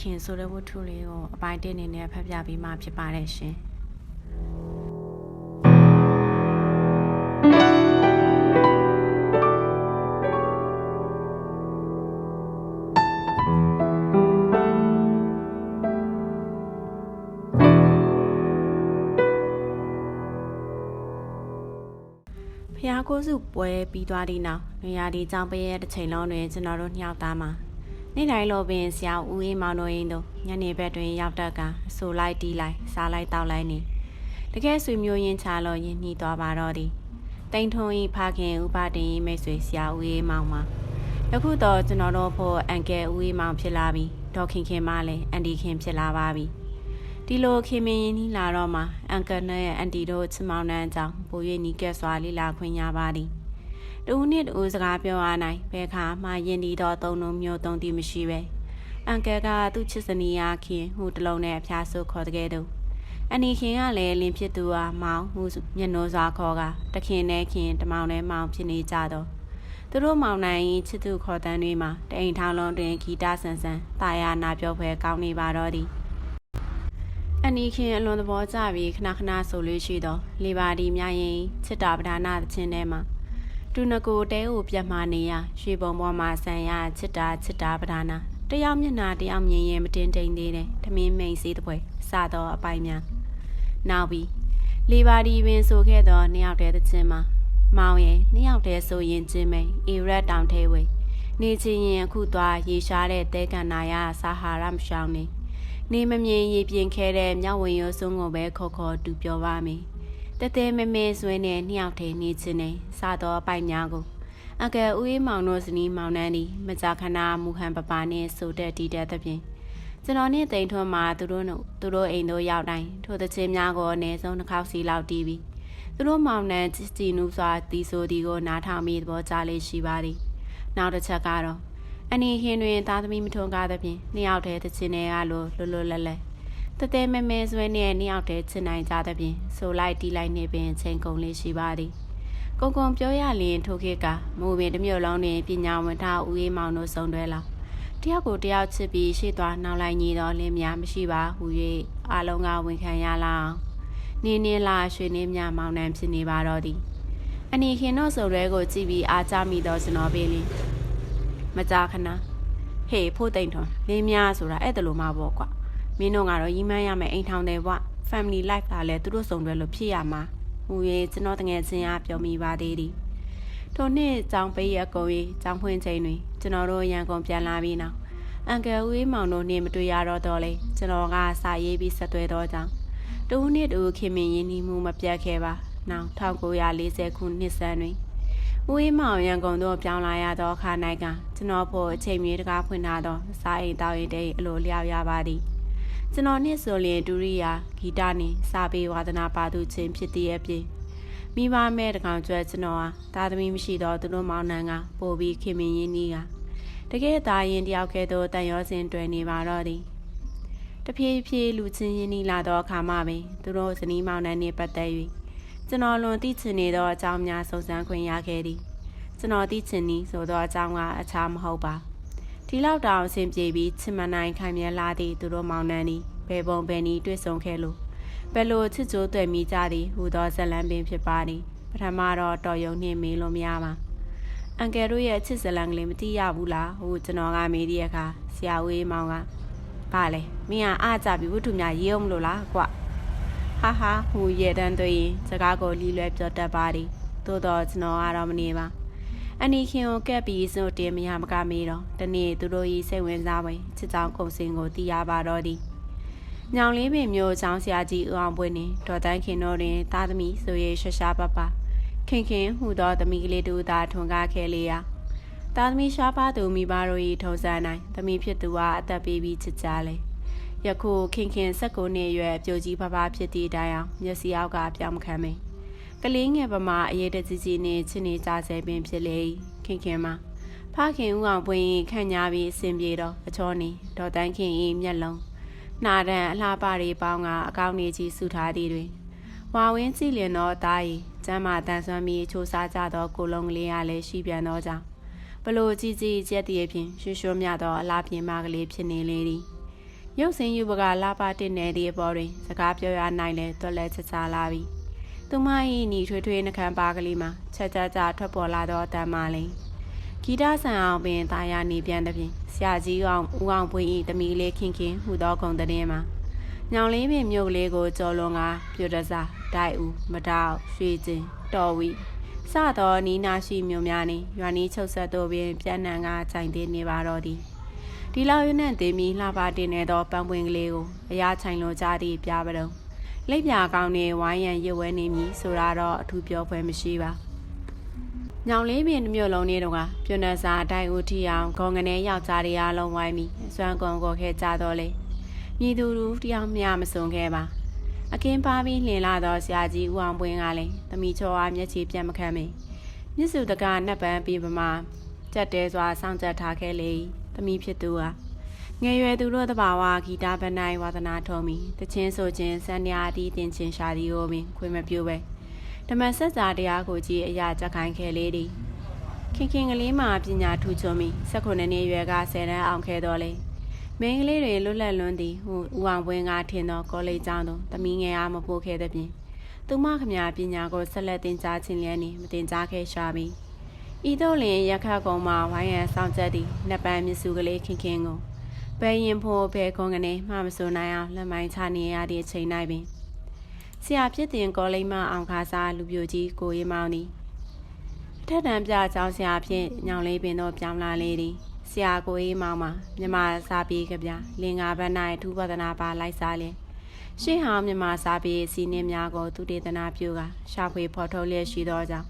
ခင်ဆိုတဲ့ဝတ္ထုလေးကိုအပိုင်းတစ်အနေနဲ့ဖတ်ပြပေးမှဖြစ်ပါတယ်ရှင်။ဖျားကိုးစုပွဲပြီးသွားသည့်နောက်နေရာဒီကြောင့်ပရဲ့တစ်ချိန်လုံးတွင်ကျွန်တော်တို့ညှောက်သားမှာ နေ့တိုင်းလိုပင်ဆရာဦးအေးမောင်တို့ရင်းတို့ညနေဘက်တွင်ရောက်တတ်ကအဆိုလိုက်တီးလိုက်စားလိုက်တောက်လိုက်နေတကယ်ဆွေမျိုးရင်းချလို့ရင်းနှီးသွားပါတော့သည်တိန်ထုံဤဖခင်ဥပတင်ဤမိတ်ဆွေဆရာဦးအေးမောင်မှာယခုတော့ကျွန်တော်တို့ဖို့အန်ကယ်ဦးအေးမောင်ဖြစ်လာပြီဒေါခင်ခင်မလည်းအန်ဒီခင်ဖြစ်လာပါပြီဒီလိုခင်မင်းရင်နီးလာတော့မှအန်ကယ်နဲ့အန်တီတို့ချမောင်နှန်းအကြောင်းပို၍နီးကက်စွာလိလာခွင့်ရပါသည် တူနစ်တူစကားပြောရနိုင်ဘယ်ခါမှယင်ဒီတော့သုံးလုံးမျိုးသုံးသည်မရှိပဲအန်ကယ်ကသူ့ချစ်စနီးယာခင်ဟိုတလုံးနဲ့အဖျားဆုပ်ခေါ်တကယ်တော့အနီခင်ကလည်းလင်းဖြစ်သူဟာမောင်ဟိုမျက်နှိုးစွာခေါ်ကတခင်နဲ့ခင်တမောင်နဲ့မောင်ဖြစ်နေကြတော့သူတို့မောင်နိုင်ချစ်သူခေါ်တန်းတွေမှာတအိမ်ထောင်လုံးတွင်ဂီတဆန်ဆန်တာယာနာပြောဖွယ်ကောင်းနေပါတော့သည်အနီခင်အလွန်သဘောကျပြီးခဏခဏဆိုလို့ရှိတော့လေပါဒီမြရင်ချစ်တာပဒါနာသချင်းထဲမှာ တူနကိုတဲကိုပြတ်မှနေရရွှေပုံပေါ်မှာဆန်ရချစ်တာချစ်တာပဒါနာတယောက်မျက်နာတယောက်မြင်ရင်မတင်တိန်သေးတယ်ထမင်းမိန်စေးတပွဲစတော့အပိုင်များနောက်ပြီးလေပါဒီပင်ဆိုခဲ့တော့နှစ်ယောက်တည်းသချင်းမှာမောင်ရဲ့နှစ်ယောက်တည်းဆိုရင်ချင်းမိန်အီရက်တောင်ထဲဝေနေချင်းရင်အခုသွားရေရှားတဲ့တဲကန်နာရဆာဟာရမရှောင်းနေနေမမြင်ရေပြင်ခဲတဲ့မြောက်ဝင်ရိုးစုံကိုပဲခေါ်ခေါ်တူပြောပါမယ် တဲတဲမဲမဲဆွဲနဲ့နှစ်ယောက်တည်းနေချင်းနေစတော့ပိုက်များကိုအကယ်ဦးအေးမောင်တို့ဇနီးမောင်နှန်းဒီမကြာခဏမူဟန်ပပနဲ့ဆိုတဲ့တီတဲ့သဖြင့်ကျွန်တော်နဲ့တိန်ထွန်းမှာသူတို့တို့သူတို့အိမ်တို့ရောက်တိုင်းထိုသချင်းများကိုအနည်းဆုံးတစ်ခေါက်စီလောက်တီးပြီးသူတို့မောင်နှန်းကြည်နူးစွာတီးဆိုဒီကိုနားထောင်ပြီးသဘောကျလေးရှိပါသည်နောက်တစ်ချက်ကတော့အနီဟင်းတွင်သားသမီးမထွန်းကားသဖြင့်နှစ်ယောက်တည်းသချင်းတွေကလိုလွတ်လွတ်လပ်လပ် တတဲမဲမဲဆွဲနဲ့နှစ်ယောက်တည်းချင်နိုင်ကြသဖြင့်ဆိုလိုက်တီးလိုက်နေပင်ချိန်ကုန်လေးရှိပါသည်ကုံကုံပြောရလျင်ထိုခေတ်ကမူပင်တစ်မျိုးလုံးတွင်ပညာဝန်ထဦးအေးမောင်တို့စုံတွဲလာတယောက်ကိုတယောက်ချစ်ပြီးရှေ့သွားနောက်လိုက်ညီတော်လင်းများမရှိပါဟူ၍အားလုံးကဝန်ခံရလာအောင်နင်းနေလာရွှေနေမြမောင်နှံဖြစ်နေပါတော့သည်အနီခင်တို့ဆိုရဲကိုကြည့်ပြီးအားကြမိတော့ကျွန်တော်ပင်လင်မကြာခဏဟေးဖို့တိန်ထွန်လင်းများဆိုတာအဲ့ဒါလိုမှပေါ့ကွာ မင်းတို့ကတော့ရီးမန်းရမယ်အိမ်ထောင်တယ်ဘွ family life လာလဲသူတို့စုံတွဲလို့ဖြစ်ရမှာဟူ၍ကျွန်တော်တငယ်ချင်းအားပြောမိပါသေးသည်ထိုနှစ်ကြောင်ပေးရအကုန်၍ကြောင်ဖွင့်ချိန်တွင်ကျွန်တော်တို့ရန်ကုန်ပြန်လာပြီးနောက်အန်ကယ်ဦးေးမောင်တို့နှင့်မတွေ့ရတော့တော့လေကျွန်တော်ကစာရေးပြီးဆက်သွဲတော့ကြောင်းတူနှစ်တူခင်မင်ရင်းနှီးမှုမပြတ်ခဲ့ပါနောက်1940ခုနှစ်ဆန်းတွင်ဦးအေးမောင်ရန်ကုန်သို့ပြောင်းလာရသောအခါ၌ကကျွန်တော်ဖို့အချိန်မြေတကားဖွင့်ထားသောစားအိမ်တောက်အိမ်တဲ့အလိုလျောက်ရပါသည် ကျွန်တော်နှင့်ဆိုလျင်ဒူရိယာဂီတနှင့်စာပေဝါသနာပါသူချင်းဖြစ်သည့်အပြင်မိဘမဲ့တကောင်ကျွဲကျွန်တော်ဟာသာသမီမရှိသောသူတို့မောင်နှံကပို့ပြီးခင်မင်ရင်းနီးကတကယ်သားရင်တယောက်ကဲ့သို့တန်ရောစင်တွေ့နေပါတော့သည်တဖြည်းဖြည်းလူချင်းရင်းနီးလာသောအခါမှပင်သူတို့ဇနီးမောင်နှံနှင့်ပတ်သက်၍ကျွန်တော်လွန်သိချင်နေသောအကြောင်းများစုံစမ်းခွင့်ရခဲ့သည်ကျွန်တော်သိချင်နီးဆိုတော့အကြောင်းကအခြားမဟုတ်ပါ ဒီလောက်တောင်အဆင်ပြေပြီးချစ်မနိုင်ခိုင်မြဲလာသည့်သူတို့မောင်နှံနီးဘယ်ပုံဘယ်နည်းတွေ့ဆုံခဲ့လို့ဘယ်လိုချစ်ကြိုးတွေ့မိကြသည်ဟူသောဇလံပင်ဖြစ်ပါသည်ပထမတော့တော်ယုံနှင့်မေးလို့မရပါအန်ကယ်တို့ရဲ့ချစ်ဇလံကလေးမသိရဘူးလားဟူကျွန်တော်ကမေးတဲ့အခါဆရာဦးအေးမောင်ကဘာလဲမင်းကအားကြပြီးဝတ္ထုများရေးအောင်မလို့လားကွဟာဟာဟူရဲ့တန်းသွေးရင်စကားကိုလီလွဲပြောတတ်ပါသည်သို့တော့ကျွန်တော်ကတော့မနေပါ အနီခင်ကိုကက်ပြီးစုတင်မရမကမေးတော့တနေ့သူတို့ဤစိတ်ဝင်စားပွဲချစ်ကြောင်းကုံစင်ကိုတီးရပါတော့သည်ညောင်လေးပင်မျိုးချောင်းဆရာကြီးဦးအောင်ပွင့်နေဒေါ်တန်းခင်တို့တွင်သားသမီးဆိုရဲရှာရှာပပခင်ခင်ဟူသောသမီးကလေးတူသာထွန်ကားခဲလေးရာသားသမီးရှားပါသူမိဘတို့၏ထုံးစံနိုင်သမီးဖြစ်သူဟာအသက်ပေးပြီးချစ်ကြလေယခုခင်ခင်ဆက်ကိုနှစ်ရွယ်ပြိုကြီးဖဖဖြစ်သည့်တိုင်အောင်မျက်စိအောက်ကပြောင်းမခံမင်း ကလေးငယ်ပမာအရေးတကြီးကြီးနဲ့ချစ်နေကြဆဲပင်ဖြစ်လေခင်ခင်မှာဖခင်ဦးအောင်ပွင့်ခန့်ညာပြီးအစဉ်ပြေတော့အချောနေဒေါ်တန်းခင်ဤမျက်လုံးနှာတန်အလှပတွေပေါင်းကအကောင်းနေကြီးစုထားသည်တွင်ဝါဝင်းကြည့်လင်သောအသားဤကျမ်းမာတန်ဆွမ်းပြီးချိုးစားကြသောကိုလုံးကလေးရလည်းရှိပြန်သောကြောင့်ဘလို့ကြည်ကြည်ကြက်တည်းဖြင့်ရွှွှွမြသောအလားပြင်မကလေးဖြစ်နေလေသည်ရုပ်စင်ယူပကလာပါတင်နေသည့်အပေါ်တွင်စကားပြောရနိုင်လဲတွက်လဲချချလာပြီ သူမ၏ညီထွေးထွေးနှကမ်းပါကလေးမှာချက်ချက်ကြထွက်ပေါ်လာသောအတန်မှလိမ့်ဂီတဆန်အောင်ပင်တာယာနေပြန်သည်ဖြင့်ဆရာကြီးအောင်ဦးအောင်ပွင့်၏တမီလေးခင်ခင်ဟူသောဂုံတဲ့မှာညောင်လေးပင်မြို့ကလေးကိုကြော်လွန်ကပြွတ်တစားဒိုက်ဦးမတောက်ရွှေကျင်တော်ဝီစသောနီးနာရှိမြို့များနှင့်ရွာနီးချုပ်ဆက်တို့ပင်ပြန်နှံကခြိုင်သေးနေပါတော့သည်ဒီလောက်ရနဲ့တင်ပြီးလှပတင်နေသောပန်းပွင့်ကလေးကိုအရာခြိုင်လိုကြသည့်ပြပတုံ လိပ်ပြာကောင်းနေဝိုင်းရန်ရွဝဲနေမည်ဆိုတာတော့အထူးပြောဖွယ်မရှိပါညောင်လေးပင်မြို့လုံးနေတော့ကပြွနစာအတိုင်းဦးထီအောင်ဂုံငနေယောက်ျားတွေအားလုံးဝိုင်းပြီးစွမ်းကုန်ကိုခဲကြတော့လေမြည်သူလူတယောက်မျှမစုံခဲ့ပါအခင်းပါပြီးလှင်လာသောဆရာကြီးဦးအောင်ပွင့်ကလည်းသမီးချောအားမျက်ခြေပြတ်မခံမီမြစ်စုတကနတ်ပန်းပြီးပမာကြက်တဲစွာစောင့်ကြထားခဲ့လေသမီးဖြစ်သူဟာ ငယ်ရွယ်သူတို့တဘာဝဂီတပနိုင်ဝါသနာထုံးပြီးတချင်းဆိုခြင်းစံညာတီးတင်ချင်းရှာဒီကိုပင်ခွေမပြုတ်ပဲဓမ္မဆက်စာတရားကိုကြည့်အရာကြက်ခိုင်းခဲ့လေသည်ခင်ခင်ကလေးမှာပညာထူချွန်ပြီး၁၉နှစ်ရွယ်က10တန်းအောင်ခဲ့တော်လေမင်းကလေးတွေလွတ်လပ်လွန်းသည်ဟူဦးအောင်ဝင်းကထင်သောကောလိပ်ကျောင်းသို့တမီးငယ်အားမပို့ခဲ့သည်ဖြင့်သူမခမညာပညာကိုဆက်လက်သင်ကြားခြင်းလျက်နှင့်မသင်ကြားခဲ့ရှာပြီဤသို့လျင်ရခတ်ကုံမှာဝိုင်းရန်ဆောင်ချက်သည်နှစ်ပန်းမြစုကလေးခင်ခင်ကို ဘယ်ရင်ဖို့ဘယ်ခွန်ကနေမှမဆိုနိုင်အောင်လက်မိုင်းချနေရသည့်အချိန်၌ပင်ဆရာဖြစ်တင်ကောလိပ်မှအောင်ခါစားလူပြိုကြီးကိုရီမောင်းသည်ထက်တန်ပြကျောင်းဆရာဖြင့်ညောင်လေးပင်တော့ပြောင်းလာလေသည်ဆရာကိုအေးမောင်မှာမြမစာပြေးကြဗျာလင်္ကာဘတ်၌ထူးပဒနာပါလိုက်စားလျင်ရှေ့ဟောင်းမြမစာပြေးစီနင်းများကိုသူတေသနာပြုကရှာဖွေဖော်ထုတ်လျက်ရှိသောကြောင့်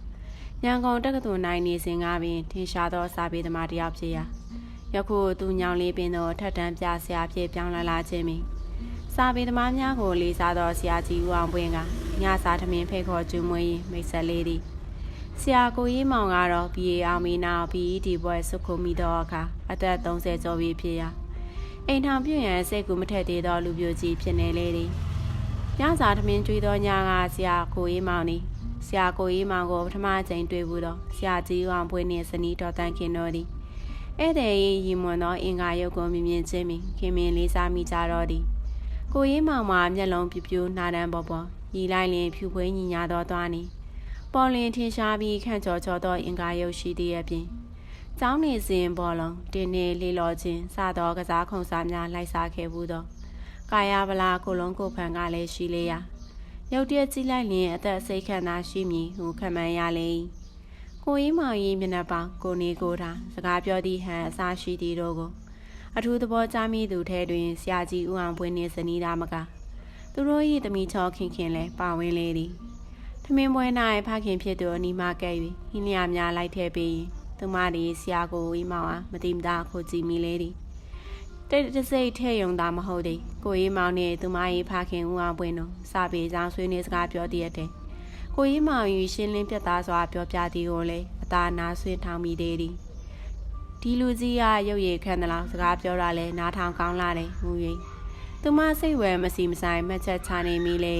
ရန်ကုန်တက္ကသိုလ်၌နေစဉ်ကပင်ထင်ရှားသောစာပေသမားတစ်ယောက်ဖြစ်ရာ ယခုသူညောင်လေးပင်သောထက်တန်းပြဆရာဖြစ်ပြောင်းလဲလာခြင်းပင်စာပေသမားများကိုလေးစားသောဆရာကြီးဦးအောင်ပွင့်ကညစာထမင်းဖိတ်ခေါ်ကျွေးမွေးမိတ်ဆက်လေးသည်ဆရာကိုရေးမောင်ကတော့ BA အောင်မီနာ PED ဘွဲစုခုမိသောအခါအသက်30ကျော်ပြီဖြစ်ရာအိမ်ထောင်ပြုရန်စိတ်ကူမထက်သေးသောလူပြိုကြီးဖြစ်နေလေသည်ညစာထမင်းကျွေးသောညကဆရာကိုရေးမောင်သည်ဆရာကိုရေးမောင်ကိုပထမချိန်တွေ့ဘူးသောဆရာကြီးအောင်ဖွေးနှင့်ဇနီးတော်တန်ခင်တော်သည် ဧည့်သည်၏ရီမွန်သောအင်္ဂါရုပ်ကိုမြင်မြင်ချင်းပင်ခင်မင်လေးစားမိကြတော့သည်ကိုရေးမောင်မှာမျက်လုံးပြပြနှာတန်းပေါ်ပေါ်ရီလိုက်လင်ဖြူဖွေးညီညာသောသွားနေပေါ်လင်ထင်ရှားပြီးခန့်ကျော်ကျော်သောအင်္ဂါရုပ်ရှိသည့်အပြင်ကျောင်းနေစဉ်ပေါ်လုံးတင်းနေလေးလောခြင်းစသောကစားခုံစားများလိုက်စားခဲ့ဘူးသောကာယဗလာကိုလုံးကိုဖန်ကလည်းရှိလေရာရုတ်တရက်ကြည့်လိုက်လျင်အသက်စိတ်ခံသာရှိမည်ဟုခံမှန်းရလေ ကိုကြီးမောင်ကြီးမျက်နှာပေါင်းကိုနေကိုတာစကားပြောသည့်ဟန်အစားရှိသည်တို့ကိုအထူးသဘောကြားမိသူထဲတွင်ဆရာကြီးဦးအောင်ပွင့်နှင့်ဇနီးသားမကသူတို့၏တမိချောခင်ခင်လဲပါဝင်လေသည်မင်းပွဲ၌ဖခင်ဖြစ်သူအနီးမှကဲ့၍ဟင်းလျာများလိုက်ထဲပြီးသူမသည်ဆရာကိုဝီမောင်အားမတိမတာခိုကြည့်မိလေသည်တိတ်တစိတ်ထဲယုံတာမဟုတ်သည်ကိုရီမောင်နှင့်သူမ၏ဖခင်ဦးအောင်ပွင့်တို့စာပေကြောင့်ဆွေးနွေးစကားပြောတည်တဲ့ ကိုရီမောင်၏ရှင်းလင်းပြတ်သားစွာပြောပြသည်ကိုလည်းအသာနာဆွေးထောင်မိသေးသည်ဒီလူကြီးကရုပ်ရည်ခံသလားစကားပြောတာလဲနားထောင်ကောင်းလာတယ်ဟူ၍သူမစိတ်ဝဲမစီမဆိုင်မှတ်ချက်ချနေမိလေ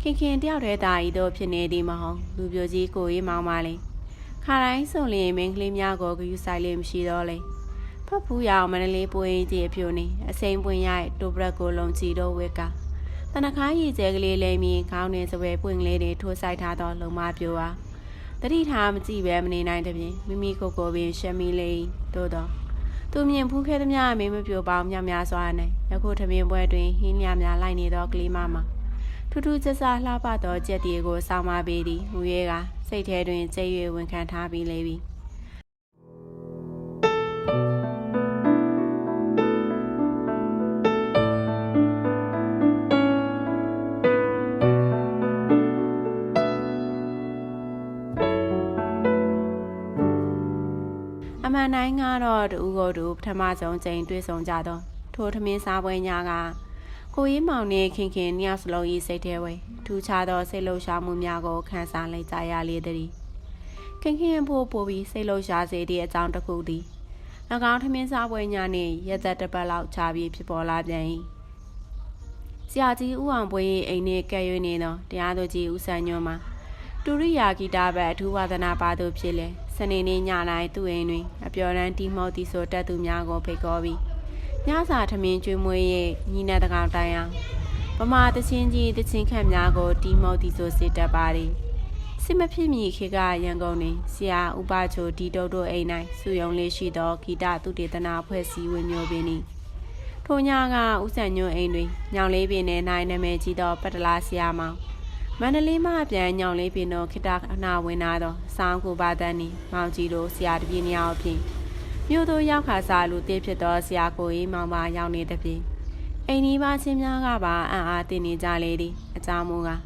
ခင်ခင်တယောက်တည်းသာဤသို့ဖြစ်နေသည်မဟုတ်လူပြိုကြီးကိုရေးမောင်းပါလေခါတိုင်းဆိုလျင်မင်းကလေးများကိုဂယူဆိုင်လေးမရှိတော့လေဖတ်ဖူးရအောင်မန္တလေးပွင့်ကြီးအဖြိုနေအစိမ့်ပွင့်ရိုက်တိုဘရက်ကိုလုံချီတော့ဝက်က တနခါရည်ကျဲကလေးလိမ့်ပြီးခေါင်းနဲ့စပယ်ပွင့်ကလေးတွေထိုးဆိုင်ထားသောလုံမပြိုအားတတိထားမကြည့်ပဲမနေနိုင်တဲ့ပြင်မိမိကိုယ်ကိုပင်ရှက်မိလေတို့တော့သူမြင်ဖူးခဲ့သမျှမေမပြိုပေါင်းများများစွာနဲ့ယခုထမင်းပွဲတွင်ဟင်းလျာများလိုက်နေသောကလေးမမှာထူးထူးခြားခြားလှပသောကြက်တီကိုစောင်းမပေးသည်ဟူ၍ကစိတ်ထဲတွင်ကြိတ်၍ဝန်ခံထားပြီးလေပြီ အမှန်တိုင်းကတော့တူကိုတူပထမဆုံးချိန်တွေ့ဆုံကြတော့ထိုထမင်းစားပွဲညကကိုကြီးမောင်နဲ့ခင်ခင်နှစ်ယောက်စလုံးဤစိတ်ထဲဝဲထူးခြားသောစိတ်လှုပ်ရှားမှုများကိုခံစားလိုက်ကြရလေသည်ခင်ခင်ဖို့ပို့ပြီးစိတ်လှုပ်ရှားစေသည့်အကြောင်းတစ်ခုသည်၎င်းထမင်းစားပွဲညနှင့်ရက်သက်တစ်ပတ်လောက်ခြားပြီးဖြစ်ပေါ်လာပြန်၏ဆရာကြီးဦးအောင်ပွေးအိမ်နှင့်ကဲ့ရွေးနေသောတရားသူကြီးဦးဆန်းညွန့်မှာ တူရိယာဂီတာဘက်အထူးဝါသနာပါသူဖြစ်လေစနေနေ့ညတိုင်းသူ့အိမ်တွင်အပျော်တမ်းတီမောတီဆိုတက်သူများကိုဖိတ်ခေါ်ပြီးညစာထမင်းကျွေးမွေးရဲ့ညီနဲ့တကောင်တိုင်အောင်ပမာတချင်းကြီးတချင်းခန့်များကိုတီမောတီဆိုစစ်တက်ပါသည်စစ်မဖြစ်မီခေကရန်ကုန်တွင်ဆရာဥပချိုဒီတုတ်တို့အိမ်၌စုယုံလေးရှိသောဂီတသူတေသနာဖွဲ့စည်းဝင်မျိုးပင်သည်ထိုညကဥဆန်ညွန့်အိမ်တွင်ညောင်လေးပင်နဲ့နိုင်နာမည်ကြီးသောပတ္တလာဆရာမောင် မန္တလေးမှပြန်ညောင်လေးပင်တော်ခိတအနာဝင်လာသောဆောင်းကိုပါတန်းနီမောင်ကြီးတို့ဆရာတပြည့်နှစ်ယောက်ဖြင့်မြို့သို့ရောက်ခါစားလူတည်ဖြစ်သောဆရာကိုကြီးမောင်ပါရောက်နေသည်ဖြင့်အိမ်ဒီပါချင်းများကပါအံ့အားတင်နေကြလေသည်အကြောင်းမူကား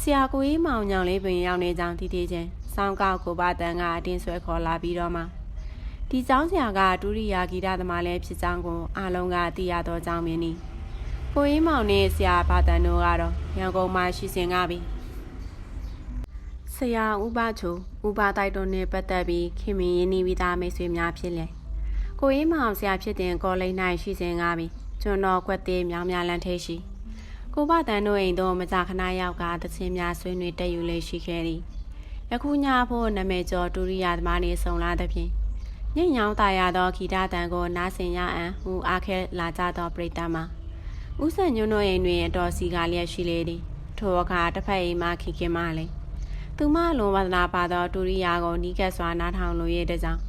ဆရာကိုကြီးမောင်ညောင်လေးပင်ရောက်နေကြောင်းတည်တည်ချင်းဆောင်းကောက်ကိုပါတန်းကအတင်းဆွဲခေါ်လာပြီးတော့မှဒီကျောင်းဆရာကဒုတိယဂီတသမားလည်းဖြစ်ကြောင်းကိုအလုံးကသိရသောကြောင့်မင်းသည် ကိုကြီးမောင်နဲ့ဆရာဘာတန်တို့ကတော့ရန်ကုန်မှာရှိစဉ်ကပြီဆရာဥပချိုဥပတိုက်တို့နဲ့ပတ်သက်ပြီးခင်မင်းရင်းနှီးပြီးသားမိတ်ဆွေများဖြစ်လေကိုကြီးမောင်ဆရာဖြစ်တဲ့ကောလိပ်၌ရှိစဉ်ကပြီကျွန်တော်ကွက်သေးမြောင်များလန်ထဲရှိကိုဘတန်တို့အိမ်တို့မကြခဏရောက်ကတချင်းများဆွေးနွေးတက်ယူလေးရှိခဲ့သည်ယခုညဖို့နာမည်ကျော်ဒူရိယာသမားနေဆုံလာသဖြင့်ညဉ့်ညောင်းตายရသောဂီတတန်ကိုနားဆင်ရအံဟူအားခဲလာကြသောပရိသတ်မှာ ဦးဆန်ညွန်းတို့အိမ်တွင်အတော်စီကားလျက်ရှိလေသည်ထိုအခါတစ်ဖက်အိမ်မှခင်ခင်မလေသူမလွန်ဝဒနာပါသောဒူရိယာကိုနီးကပ်စွာနားထောင်လိုရဲ့တကြောင်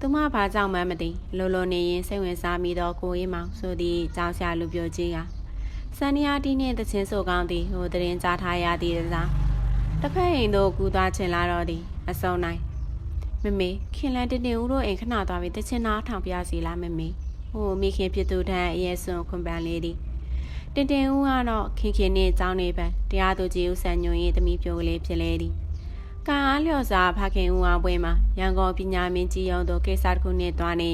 သူမဘာကြောင့်မှမသိလိုလိုနေရင်စိတ်ဝင်စားမိသောကိုအေးမောင်ဆိုသည့်ကြောင်ဆရာလူပြိုကြီးကစန္နီယာတီနှင့်တချင်းဆိုကောင်းသည်ဟိုတရင်ကြားထားရသည်တကြောင်တစ်ဖက်အိမ်သို့ကူသွားချင်လာတော့သည်အစုံနိုင်မမေခင်လန်တင်တင်ဦးတို့အိမ်ခဏသွားပြီးတချင်းနားထောင်ပြစီလားမမေဟိုမိခင်ဖြစ်သူထံအရေးစွန်ခွန်ပန်လေးသည် တင်တင်ဦးကတော့ခင်ခင်နဲ့ចောင်းနေပန်တရားသူကြီးဦးဆန်ညွန့်ရဲ့တမိပြိုကလေးဖြစ်လေသည်ကံအားလျော်စွာဖခင်ဦးအောင်ပွဲမှာရန်ကုန်ပညာမင်းကြီးရုံသို့ကိစ္စတစ်ခုနဲ့တွားနေ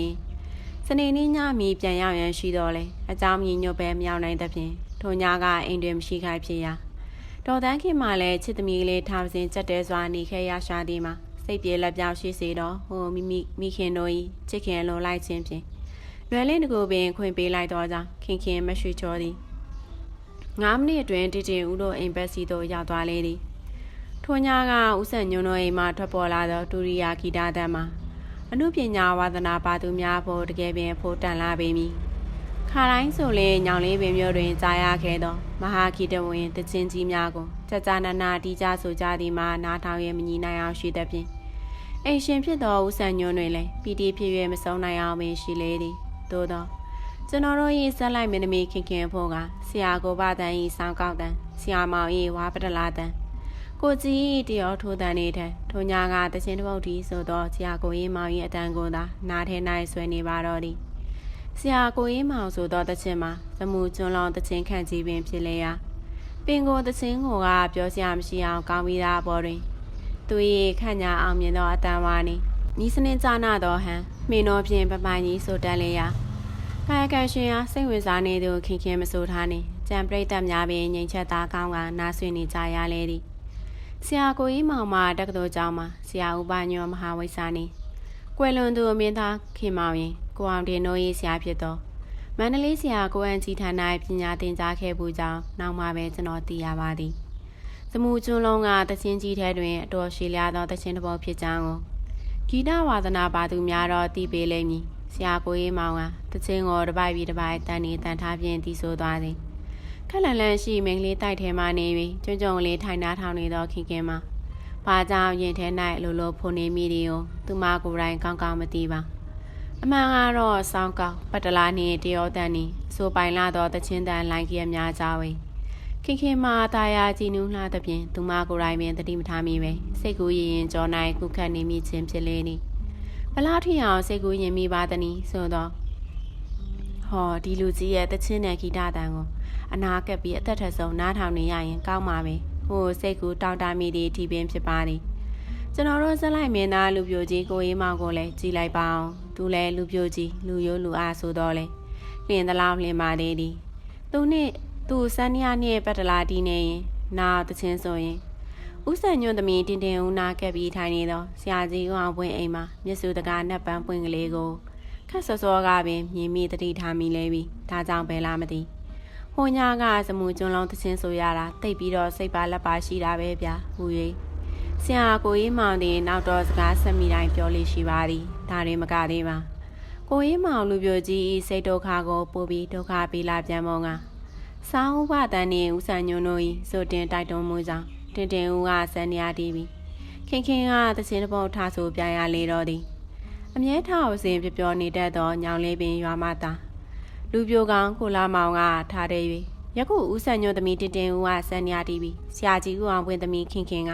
စနေနေ့ညမီပြန်ရောက်ရန်ရှိတော့လေအเจ้าမြညွတ်ပဲမြောက်နိုင်သဖြင့်ထိုညကအိမ်တွင်မရှိခိုင်ဖြစ်ရာတော်တန်းခင်မှလည်းချစ်သမီးလေးထားစဉ်ကြက်တဲစွာနေခဲ့ရရှာသည်မှာစိတ်ပြေလက်ပြောက်ရှိစေတော့ဟိုမိမိမိခင်တို့၏ချစ်ခင်လိုလိုက်ခြင်းဖြင့်လွယ်လင်းတကူပင်ခွင့်ပေးလိုက်တော့ကြောင့်ခင်ခင်မရွှေချောသည် 9မိနစ်အတွင်းတည်တင်ဦးတို့အိမ်ဘက်စီသို့ရောက်သွားလေသည်ထိုညကဦးဆန်ညွန်းတို့အိမ်မှထွက်ပေါ်လာသောဒူရိယာဂီတတန်မှာအမှုပညာဝါသနာပါသူများဖို့တကယ်ပင်ဖို့တန်လာပေမည်ခါတိုင်းဆိုလေညောင်လေးပင်မျိုးတွင်ကြားရခဲ့သောမဟာဂီတဝင်တချင်းကြီးများကိုကြကြနာနာတီးကြဆိုကြသည်မှာနားထောင်ရမညီနိုင်အောင်ရှိသဖြင့်အိမ်ရှင်ဖြစ်သောဦးဆန်ညွန်းတွင်လည်းပီတီဖြစ်၍မဆုံးနိုင်အောင်ပင်ရှိလေသည်သို့သော ကျွန်တော်တို့ရေးဆက်လိုက်မင်းသမီးခင်ခင်ဖို့ကဆရာကိုပါတန်ဤဆောင်းကောက်တန်ဆရာမောင်ဤဝါပတလာတန်ကိုကြီးတရောထိုးတန်နေတဲ့ထိုညာကတချင်းတစ်ပုတ်ဒီဆိုတော့ဆရာကိုရေးမောင်ဤအတန်ကိုသာနားထဲ၌ဆွဲနေပါတော့သည်ဆရာကိုရေးမောင်ဆိုတော့တချင်းမှာသမှုကျွန်းလောင်းတချင်းခန့်ကြီးပင်ဖြစ်လေရာပင်ကိုတချင်းကိုကပြောစရာမရှိအောင်ကောင်းပြီးသားပေါ်တွင်သူ၏ခန့်ညာအောင်မြင်သောအတန်ဝါနေနီးစနစ်ကြနာသောဟန်မင်းတော်ဖြင့်ပပိုင်ကြီးဆိုတန်လေရာ ကာယကံရှင်အားစိတ်ဝင်စားနေသူခင်ခင်မဆိုထားနေကြံပရိသတ်များပင်ငြိမ်ချက်သားကောင်းကနားဆွေနေကြရလေသည်ဆရာကိုကြီးမောင်မတက္ကသိုလ်ကျောင်းမှာဆရာဥပညောမဟာဝိစာနေကွယ်လွန်သူအမင်းသားခင်မောင်ရင်ကိုအောင်တင်တို့ရေးဆရာဖြစ်သောမန္တလေးဆရာကိုအန်ကြီးဌာနပညာသင်ကြားခဲ့မှုကြောင့်နောက်မှပဲကျွန်တော်သိရပါသည်သမှုကျွန်းလုံးကတချင်းကြီးထဲတွင်အတော်ရှည်လျားသောတချင်းတစ်ပုဒ်ဖြစ်ကြောင်းကိုဂီတဝါသနာပါသူများတော့သိပေလိမ့်မည် ဆရာကိုရေးမောင်ကတချင်းကိုတပိုက်ပြီးတပိုက်တန်နေတန်ထားပြင်တီးဆိုသွားသည်ခက်လန်လန်ရှိမင်းကလေးတိုက်ထဲမှနေပြီးကျွန်းကြုံလေးထိုင်နာထောင်နေသောခင်ခင်မှာဘာကြောင့်ရင်ထဲ၌လိုလိုဖုန်နေမိသည်ကိုသူမကိုယ်တိုင်ကောင်းကောင်းမသိပါအမှန်ကတော့စောင်းကောက်ပတလာနှင့်တရောတန်နှင့်ဆိုပိုင်လာသောတချင်းတန်လိုင်းကြီးအများကြဝေခင်ခင်မှာတာယာကြည်နူးလှသဖြင့်သူမကိုယ်တိုင်ပင်တတိမထားမိပဲစိတ်ကူးရင်ရင်ကြောနိုင်ကုခတ်နေမိခြင်းဖြစ်လေသည် ဘလားထီအောင်စိတ်ကူးရင်မိပါသနည်းဆိုတော့ဟောဒီလူကြီးရဲ့တချင်းနဲ့ဂီတတန်ကိုအနာကပ်ပြီးအသက်ထက်ဆုံးနားထောင်နေရရင်ကောင်းပါပဲဟိုစိတ်ကူးတောင်းတမိသည့်ဒီပင်ဖြစ်ပါသည်ကျွန်တော်တို့ဇက်လိုက်မင်းသားလူပြိုကြီးကိုအေးမောင်ကိုလည်းကြည်လိုက်ပါအောင်သူလည်းလူပြိုကြီးလူရိုးလူအားဆိုတော့လေလင်းသလားလင်းပါသေးသည်သူနဲ့သူစန်းနီယာနဲ့ပတ်တလာတီနေရင်နာတချင်းဆိုရင် ဥဆန်ညွန့်သမီးတင်တင်ဦးနာကပ်ပြီးထိုင်နေတော့ဆရာကြီးအောင်ပွင့်အိမ်မှာမျက်စုတကားနက်ပန်းပွင့်ကလေးကိုခက်စောစောကပင်မြင်မိတတိထားမိလဲပြီဒါကြောင့်ပဲလားမသိဟိုညာကစမူကျွန်းလုံးတချင်းဆိုရတာတိတ်ပြီးတော့စိတ်ပါလက်ပါရှိတာပဲဗျာဟူ၍ဆရာကိုကြီးမောင်တင်နောက်တော့စကားဆက်မိတိုင်းပြောလို့ရှိပါသည်ဒါတွေမကသေးပါကိုကြီးမောင်လူပြိုကြီးဤစိတ်ဒုက္ခကိုပို့ပြီးဒုက္ခပေးလာပြန်မောင်းကစာဟုဘတန်နှင့်ဦးဆန်ညွန်းတို့ဤစိုးတင်တိုက်တွန်းမှုကြောင့် တင်တင်ဦးကစံနေရတီးပြီးခင်ခင်ကသချင်းတစ်ပုတ်ထားဆိုပြရလေတော့သည်အမြဲထောက်စဉ်ပြပြောနေတတ်သောညောင်လေးပင်ရွာမသားလူပြိုကောင်ကိုလာမောင်ကထားတဲ့၍ယခုဦးဆန်ညွန့်သမီးတင်တင်ဦးကစံနေရတီးပြီးဆရာကြီးဦးအောင်ပွင့်သမီးခင်ခင်က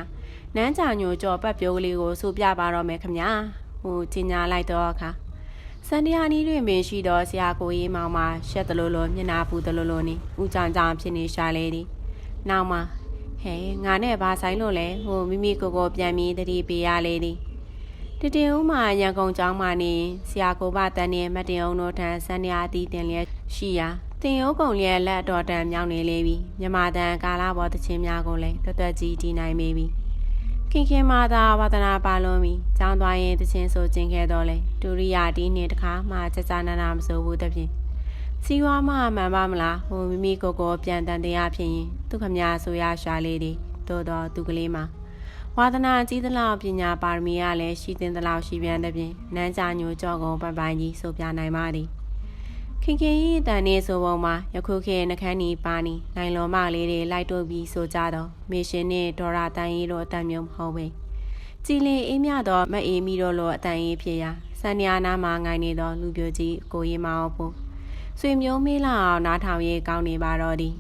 နန်းချာညိုကြော်ပတ်ပြိုးကလေးကိုဆိုပြပါတော့မယ်ခမညာဟိုကြီးညာလိုက်တော့အခါစန္ဒယာနီးတွင်ပင်ရှိသောဆရာကိုကြီးမောင်မှရှက်တလို့လို့မျက်နာပူတလို့လို့နေဦးကြောင်ကြောင်ဖြစ်နေရှာလေသည်နောက်မှ ဟဲငါနဲ့ဘာဆိုင်လို့လဲဟိုမိမိကိုယ်ကိုပြန်ပြီးတတိပေးရလေသည်တတင်ဦးမှာရန်ကုန်ကျောင်းမှာနေဆရာကိုဘတန်နဲ့မတင်အောင်တို့ထံစံနေအတီးတင်လျက်ရှိရာတင်ရုပ်ကုံလျက်လက်တော်တန်မြောင်းနေလေပြီမြမတန်ကာလာဘောတချင်းများကိုလည်းတွတ်တွတ်ကြီးတီးနိုင်မိပြီခင်ခင်မာသာဝဒနာပါလုံးပြီကျောင်းသွားရင်တချင်းဆိုကျင်ခဲ့တော့လေဒူရိယာတီးနေတခါမှကြကြနာနာမစိုးဘူးတဖြင့် စီဝါမမှန်ပါမလားဟိုမိမိကိုယ်ကိုပြန်တန်တရားဖြစ်ရင်သူခမညာဆိုရရှာလေးတွေတိုးတော့သူကလေးမှာဝါသနာကြီးသလောက်ပညာပါရမီကလည်းရှိတင်သလောက်ရှိပြန်တဲ့ပြင်နန်းကြညိုကြော့ကုံပိုင်ပိုင်ကြီးဆိုပြနိုင်ပါသည်ခင်ခင်ကြီးတန်နေဆိုပုံမှာယခုခေတ်နှခမ်းနီပါနီနိုင်လွန်မလေးတွေလိုက်တို့ပြီးဆိုကြတော့မေရှင်နဲ့ဒေါ်ရာတန်ကြီးတို့အတန်မျိုးမဟုတ်ပဲကြည်လင်အေးမြတော့မအေးမီတို့လိုအတန်ကြီးဖြစ်ရာစန္ဒီယာနာမှာငိုင်းနေသောလူပြိုကြီးကိုရီမအောင်ဖို့ ဆွေမျိုးမေးလာအောင်နားထောင်ရေးကောင်းနေပါတော့သည်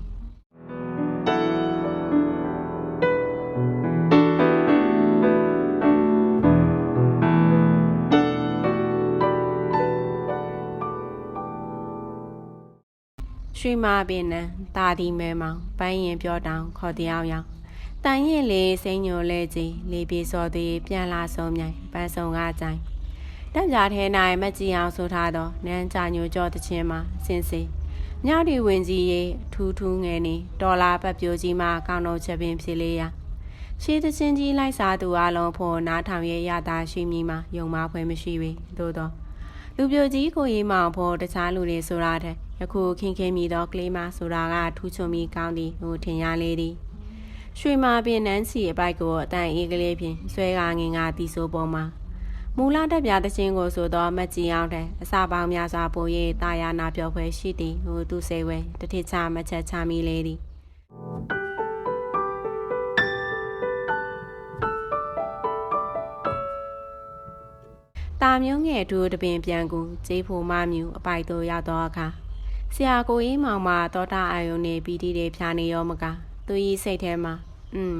ရွှေမာပင်နံတာဒီမဲမောင်ပန်းရင်ပြောတောင်ခေါ်တရားရောက်တန်ရင်လေးစိမ့်ညိုလဲကြီးလေးပြေစော်သေးပြန်လာဆုံးမြိုင်ပန်းစုံကကြိုင် တက်ကြထဲ၌မကြည်အောင်ဆိုထားသောနန်းကြညိုကြောတချင်းမှာစင်စေညောင်ဒီဝင်ကြီးရေထူးထူးငယ်နေဒေါ်လာပတ်ပြိုကြီးမှာကောင်းတော့ချက်ပင်ဖြစ်လေရာရှေးတချင်းကြီးလိုက်စားသူအလုံးဖို့နားထောင်ရရတာရှိမိမှာယုံမဖွဲမရှိပေသို့တော့လူပြိုကြီးကိုရီမောင်ဖို့တခြားလူတွေဆိုတာတဲ့ယခုခင်ခင်မိသောကလေးမဆိုတာကထူးချွန်ပြီးကောင်းသည်ဟိုထင်ရလေသည်ရွှေမာပင်နန်းစီအပိုက်ကိုအတန်အေးကလေးဖြင့်ဆွဲကားငင်ကတီဆိုပေါ်မှာ မူလတက်ပြတခြင်းကိုဆိုတော့မကြည်အောင်တဲ့အစာပေါင်းများစွာပို၍တာယာနာပြောဖွဲရှိသည်ဟိုသူစိတ်ဝဲတတိချမချက်ချမိလေသည်တာမျိုးငယ်တို့တပင်ပြန်ကူကျေးဖို့မမြူအပိုက်တို့ရောက်တော့အခါဆရာကိုအေးမောင်မသောတာအာယုန်နေပီတိတွေဖြာနေရောမကသူကြီးစိတ်ထဲမှာอืม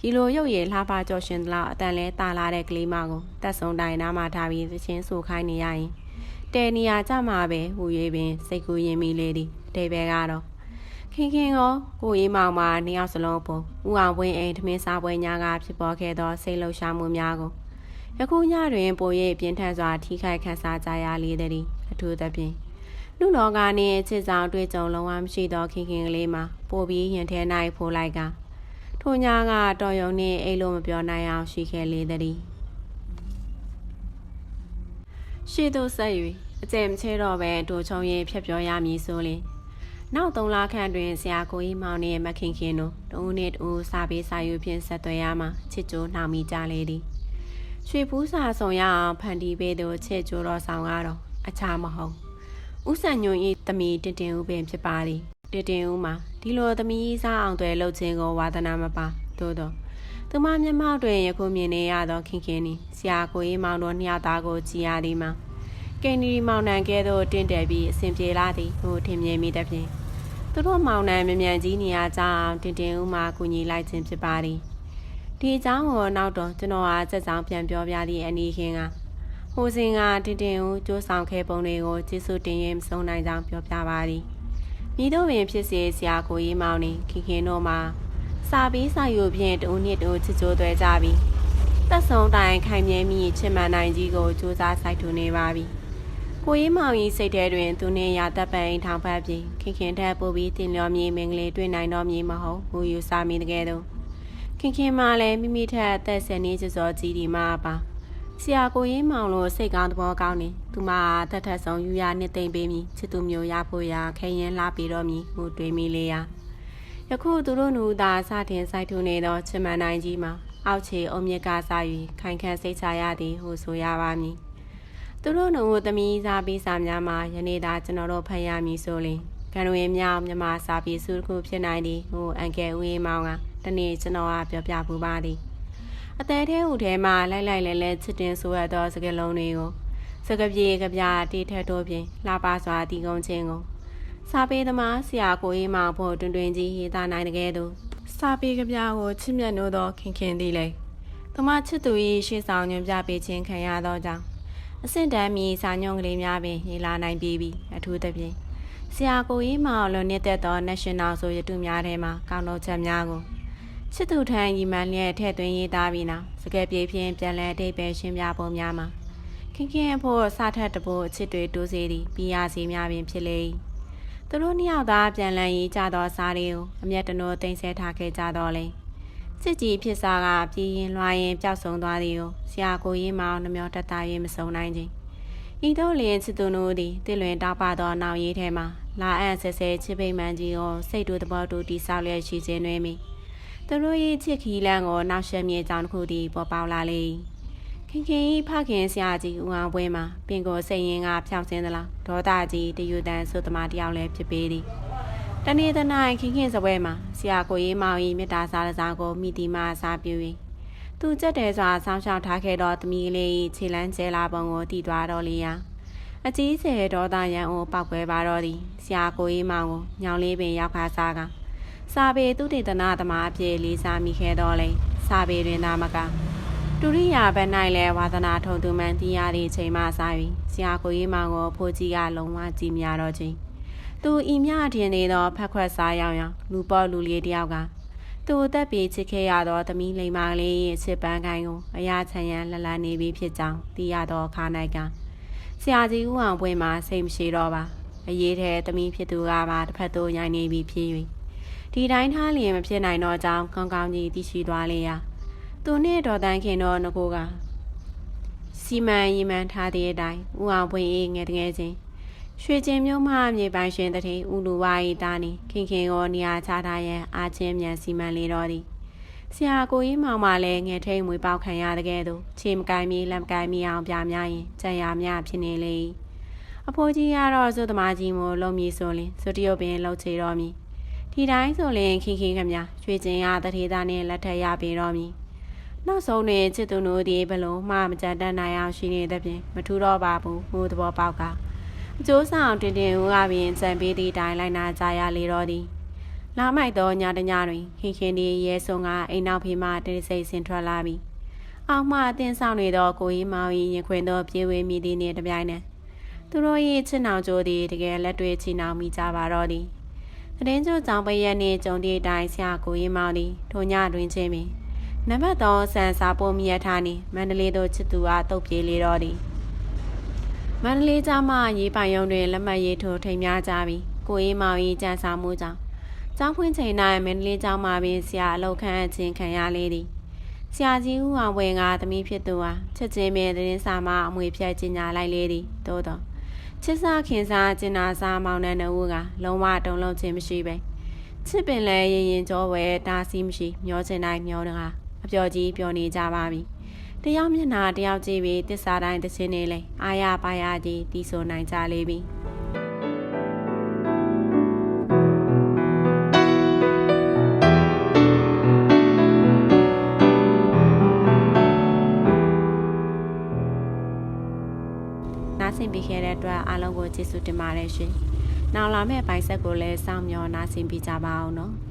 ဒီလိုရုပ်ရည်လှပကြော်ရှင်သလောက်အတန်လဲတာလာတဲ့ကလေးမကိုတက်ဆုံတိုင်နားမှာထားပြီးသချင်းဆိုခိုင်းနေရရင်တဲနေရကြမှာပဲဟူ၍ပင်စိတ်ကူးရင်မိလေသည်အတိတ်ပဲကတော့ခင်ခင်ရောကိုအေးမောင်မနှစ်ယောက်စလုံးပုံဥအောင်ဝင်းအိမ်ထမင်းစားပွဲညာကဖြစ်ပေါ်ခဲ့သောစိတ်လှုပ်ရှားမှုများကိုယခုညတွင်ပို၍ပြင်းထန်စွာထိခိုက်ခန်းစားကြရလေသည်အထူးသဖြင့်လူလောကနှင့်ချစ်ဆောင်တွေ့ကြုံလုံးဝမရှိသောခင်ခင်ကလေးမှာပိုပြီးရင်ထဲ၌ဖိုးလိုက်က ထိုညကတော်ယုံနှင့်အိတ်လို့မပြောနိုင်အောင်ရှိခဲ့လေသည်ရှေ့သို့ဆက်၍အကျယ်မချဲတော့ပဲဒိုချုံရင်ဖြတ်ပြောရမည်ဆိုလျှင်နောက်၃လခန့်တွင်ဆရာကိုကြီးမောင်နှင့်မခင်ခင်တို့တဦးနှင့်တဦးစာပေးစာယူဖြင့်ဆက်သွယ်ရမှချစ်ကြိုးနှောင်မိကြလေသည်ရွှေဘူးစာဆောင်ရအောင်ဖန်တီးပေးသူချစ်ကြိုးတော်ဆောင်ကတော့အခြားမဟုတ်ဥဆန်ညွန်ဤတမီတင်တင်ဦးပင်ဖြစ်ပါသည် တင်တင်ဦးမှာဒီလိုတမီစားအောင်တွေလှုပ်ခြင်းကိုဝါသနာမပါသို့တော့သူမမျက်မှောက်တွင်ယခုမြင်နေရသောခင်ခင်နီဆရာကိုကြီးမောင်တော်နှစ်ယောက်သားကိုကြည်ရသည်မှာကင်နီမောင်နှံကဲသို့တင့်တယ်ပြီးအစဉ်ပြေလာသည်ဟိုထင်မြင်မိသည်ဖြင့်သူတို့မောင်နှံမြ мян ကြီးနေရကြအောင်တင်တင်ဦးမှာကူညီလိုက်ခြင်းဖြစ်ပါသည် ဒီအကြောင်းကိုနောက်တော့ကျွန်တော်အားစက်ဆောင်ပြန်ပြောပြသည့်အနေခင်းကဟိုစဉ်ကတင်တင်ကိုကြိုးဆောင်ခဲ့ပုံတွေကိုကျေးဇူးတင်ရင်မဆုံးနိုင်ကြောင်းပြောပြပါသည် မိတို့ပင်ဖြစ်စေဆရာကိုကြီးမောင်နေခင်ခင်တို့မှာစာပေးစာယူဖြင့်တူနှစ်တူချစ်ကြိုးသွဲကြပြီသက်ဆုံးတိုင်ခိုင်မြဲမိချစ်မှန်နိုင်ကြီးကိုစူးစမ်းစိုက်ထူနေပါပြီကိုကြီးမောင်ကြီးစိတ်ထဲတွင်သူနှင့်ရတပ်ပန်ထောင်ဖက်ပြီးခင်ခင်ထက်ပိုပြီးတင်လျော်မြေမင်္ဂလေးတွေ့နိုင်တော်မည်မဟုတ်ဘူးယူဆမိတကယ်တော့ခင်ခင်မလည်းမိမိထက်အသက်ဆယ်နှစ်ကျော်ကျော်ကြီးဒီမှာပါ ဆရာကိုရင်းမောင်လို့စိတ်ကောင်းသဘောကောင်းနေသူမတတ်ထက်ဆုံးယူရနှစ်သိမ့်ပေးမိချစ်သူမျိုးရဖို့ရခဲရင်လှပေးတော့မည်ဟိုတွေးမိလေရယခုသူတို့နူသာစတင်စိုက်ထူနေသောချင်မန်နိုင်ကြီးမှာအောက်ခြေအုံမြစ်ကစား၍ခိုင်ခန့်စိတ်ချရသည်ဟုဆိုရပါမည်သူတို့နှုတ်သမီးစားပြီးစာများမှာယနေ့သာကျွန်တော်တို့ဖတ်ရမည်ဆိုရင်ကံဝင်မြောက်မြမစာပေစုတစ်ခုဖြစ်နိုင်သည်ဟိုအန်ကယ်ဦးရင်မောင်ကတနေ့ကျွန်တော်ကပြောပြပူပါသည် အသေးသေးဟူထဲမှာလိုက်လိုက်လဲလဲချစ်တင်ဆိုရသောစကားလုံးတွေကိုစကပြေကပြတီထက်တို့ဖြင့်လှပစွာတည်ကုန်းခြင်းကိုစာပေသမားဆရာကိုကြီးမောင်ဖို့တွင်တွင်ကြီးရေးသားနိုင်တကယ်သူစာပေကပြကိုချစ်မြတ်နိုးသောခင်ခင်သည်လေသမားချစ်သူ၏ရှေ့ဆောင်ညွှန်ပြပေးခြင်းခံရသောကြောင့်အဆင့်တန်းမီစာညွှန်ကလေးများပင်ရေးလာနိုင်ပြီးပြီအထူးသဖြင့်ဆရာကိုကြီးမောင်လွန်နေတဲ့သော National ဆိုရတုများထဲမှာကောင်းတော့ချက်များကို ချစ်သူထံရီမန်လျက်ထည့်သွင်းရေးသားပြီးနောက်စကယ်ပြေဖြင့်ပြန်လည်အတိတ်ပဲရှင်းပြပုံများမှာခင်ခင်အဖို့စထက်တဖို့အချစ်တွေတိုးစေသည်ပြီးရစီများပင်ဖြစ်လေ၏သူတို့နှစ်ယောက်သားပြန်လည်ရေးကြသောစားတွေကိုအမျက်တနိုးတင်ဆက်ထားခဲ့ကြတော့လေစစ်ကြီးဖြစ်စားကပြည်ရင်လွှာရင်ပျောက်ဆုံးသွားသည်ကိုဆရာကိုရေးမောင်နှမျောတတ၍မစုံနိုင်ခြင်းဤတို့လျင်ချစ်သူတို့သည်တည်လွင်တောက်ပသောနောက်ရေးထဲမှာလာအံ့ဆဲဆဲချစ်ပိမှန်ကြီးကိုစိတ်တူသဘောတူတိဆောက်လျက်ရှိခြင်းတွင်မိ သူတို့၏ချစ်ခီလန်းကိုနောက်ရှက်မြေကြောင်တစ်ခုသည်ပေါ်ပေါက်လာလေခင်ခင်၏ဖခင်ဆရာကြီးဦးအောင်ပွဲမှာပင်ကိုစိတ်ရင်းကဖြောင်းစင်းသလားဒေါသကြီးတယူတန်ဆိုသမားတယောက်လည်းဖြစ်ပေသည်တနေ့တနိုင်ခင်ခင်စပွဲမှာဆရာကိုရေးမောင်၏မေတ္တာစာရစာကိုမိတီမအစားပြု၍သူကြက်တယ်စွာဆောင်းရှောက်ထားခဲ့သောသမီးလေး၏ခြေလန်းကျဲလာပုံကိုတည်သွားတော်လျာအကြီးကျယ်ဒေါသရန်အိုပောက်ကွဲပါတော့သည်ဆရာကိုရေးမောင်ကိုညောင်လေးပင်ရောက်ခါစားက စာပေသူတေသနာသမားအဖြစ်လေးစားမိခဲ့တော်လဲစာပေတွင်သာမကဒုရိယာဘက်၌လည်းဝါသနာထုံသူမှန်တီးရသည့်ချိန်မှစပြီးဆရာကိုရေးမောင်ကိုဖိုးကြီးကလုံးဝကြည်မြတော့ချင်းသူဤမြထင်နေသောဖက်ခွက်စားရောက်ရောက်လူပေါ်လူလေးတယောက်ကသူအသက်ပြေချစ်ခဲ့ရသောသမီးလိမ္မာလေးရဲ့ချစ်ပန်းကိုင်းကိုအရာချမ်းရန်လလနေပြီးဖြစ်ကြောင်းသိရသောခါ၌ကဆရာကြီးဦးအောင်ပွဲမှာစိတ်မရှိတော့ပါအရေးထဲသမီးဖြစ်သူကပါတစ်ဖက်သို့ညိုင်နေပြီးဖြစ်၍ ဒီတိုင်းထားလျင်မဖြစ်နိုင်တော့ကြောင်းကောင်းကောင်းကြီးသိရှိသွားလေရာသူနှင့်တော်တန်းခင်တော့ငကိုကစီမံရီမံထားတဲ့အတိုင်းဦးအောင်ပွင့်အေးငယ်တငယ်ချင်းရွှေကျင်မြို့မှမြေပိုင်ရှင်တတိဦးလူဝါရီတာနေခင်ခင်ရောနေရာချထားရန်အာချင်းမြန်စီမံလေတော်သည်ဆရာကိုကြီးမောင်မှလည်းငယ်ထိန်မွေပေါက်ခံရတဲ့ကဲ့သို့ခြေမကိုင်းမီလက်မကိုင်းမီအောင်ပြများရင်ကြံရမြဖြစ်နေလေအဖိုးကြီးကတော့စုသမားကြီးမို့လုံမည်ဆိုရင်စုတရုပ်ပင်လှုပ်ချေတော်မည် ဒီတိုင်းဆိုရင်ခင်ခင်ခမရွှေကျင်ရတထေသားနဲ့လက်ထက်ရပေတော်မည်နောက်ဆုံးတွင်ချစ်သူတို့သည်ဘလုံးမှမကြတတ်နိုင်အောင်ရှိနေတဲ့ဖြင့်မထူတော့ပါဘူးမိုးသဘောပေါက်ကအကျိုးဆောင်တင်တင်ဦးကပင်စံပေးသည့်တိုင်လိုက်နာကြရလေတော့သည်လာမိုက်သောညတညတွင်ခင်ခင်ဒီရဲဆုံကအိမ်နောက်ဖေးမှတိတ်ဆိတ်ဆင်ထွက်လာပြီအောက်မှအတင်းဆောင်နေသောကိုကြီးမောင်၏ရင်ခွင်သောပြေးဝေးမိသည်နှင့်တပြိုင်နက်သူတို့၏ချစ်နှောင်ကြိုးသည်တကယ်လက်တွေ့ချီနှောင်မိကြပါတော့သည် တရင်ကျိုးကြောင့်ပရက်နှင့်ကြုံသည့်အတိုင်းဆရာကိုကြီးမောင်သည်ထိုညတွင်ချင်းပင်နံပါတ်3ဆန်စာပိုးမြတ်ထားနေမန္တလေးသို့ချစ်သူအားတုတ်ပြေးလေတော့သည်မန္တလေးကြားမှရေးပိုင်ရုံတွင်လက်မှတ်ရေးထိုးထိန်များကြပြီးကိုအေးမောင်၏ကြံစာမှုကြောင့်ကျောင်းဖွင့်ချိန်၌မန္တလေးကျောင်းမှာပင်ဆရာအလောက်ခန့်အချင်းခံရလေသည်ဆရာကြီးဦးအောင်ဝယ်ကသမီးဖြစ်သူဟာချက်ချင်းပင်သတင်းစာမှအမွေဖြတ်ကျင်ညာလိုက်လေသည်သို့တော့ ချစ်စားခင်စားကျင်နာစားမောင်နှံနှုတ်ကလုံးဝတုံလုံးခြင်းမရှိပဲချစ်ပင်လဲရင်ရင်ကြောဝဲတားစီးမရှိမျောချင်တိုင်းမျောတကားအပျော်ကြီးပျော်နေကြပါပြီတယောက်မျက်နှာတယောက်ကြည့်ပြီးတစ္ဆာတိုင်းတစ်ချင်းနေလဲအာရပါရကြီးတီးဆိုနိုင်ကြလေပြီ တဲ့အတွက်အားလုံးကိုကျေးဇူးတင်ပါတယ်ရှင်။နောက်လာမယ့်ပိုင်းဆက်ကိုလည်းစောင့်မျှော်နားဆင်ပေးကြပါအောင်နော်။